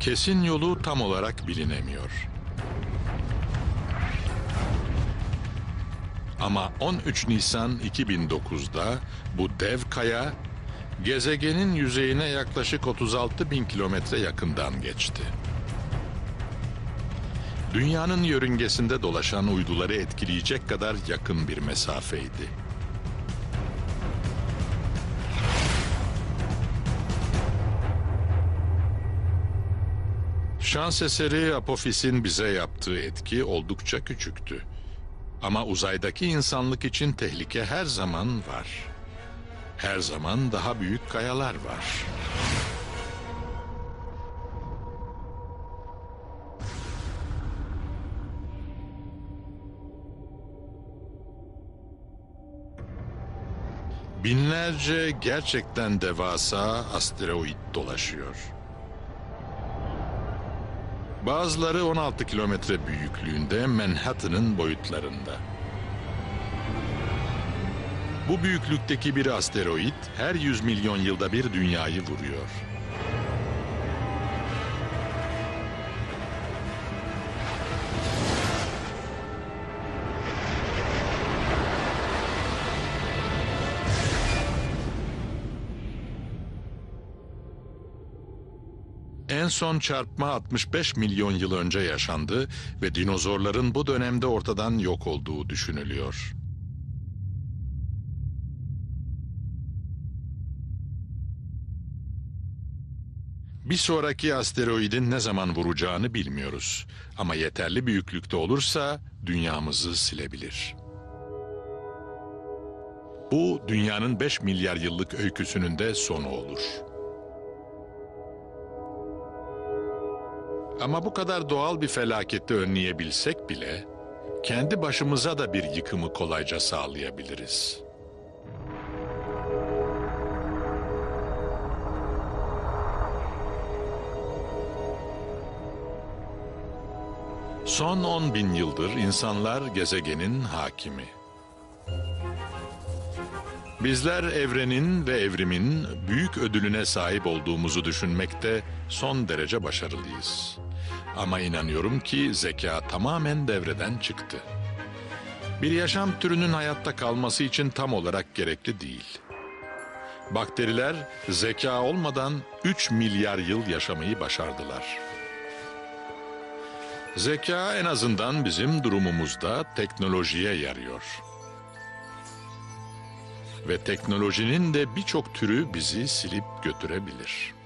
Kesin yolu tam olarak bilinemiyor. Ama 13 Nisan 2009'da bu dev kaya gezegenin yüzeyine yaklaşık 36 bin kilometre yakından geçti. Dünyanın yörüngesinde dolaşan uyduları etkileyecek kadar yakın bir mesafeydi. Şans eseri Apofis'in bize yaptığı etki oldukça küçüktü. Ama uzaydaki insanlık için tehlike her zaman var. Her zaman daha büyük kayalar var. Binlerce gerçekten devasa asteroid dolaşıyor. Bazıları 16 kilometre büyüklüğünde Manhattan'ın boyutlarında. Bu büyüklükteki bir asteroid her 100 milyon yılda bir dünyayı vuruyor. En son çarpma 65 milyon yıl önce yaşandı ve dinozorların bu dönemde ortadan yok olduğu düşünülüyor. Bir sonraki asteroidin ne zaman vuracağını bilmiyoruz. Ama yeterli büyüklükte olursa dünyamızı silebilir. Bu dünyanın 5 milyar yıllık öyküsünün de sonu olur. Ama bu kadar doğal bir felaketi önleyebilsek bile kendi başımıza da bir yıkımı kolayca sağlayabiliriz. Son 10 bin yıldır insanlar gezegenin hakimi. Bizler evrenin ve evrimin büyük ödülüne sahip olduğumuzu düşünmekte son derece başarılıyız. Ama inanıyorum ki zeka tamamen devreden çıktı. Bir yaşam türünün hayatta kalması için tam olarak gerekli değil. Bakteriler zeka olmadan 3 milyar yıl yaşamayı başardılar. Zeka en azından bizim durumumuzda teknolojiye yarıyor. Ve teknolojinin de birçok türü bizi silip götürebilir.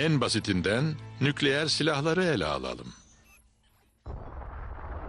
En basitinden nükleer silahları ele alalım.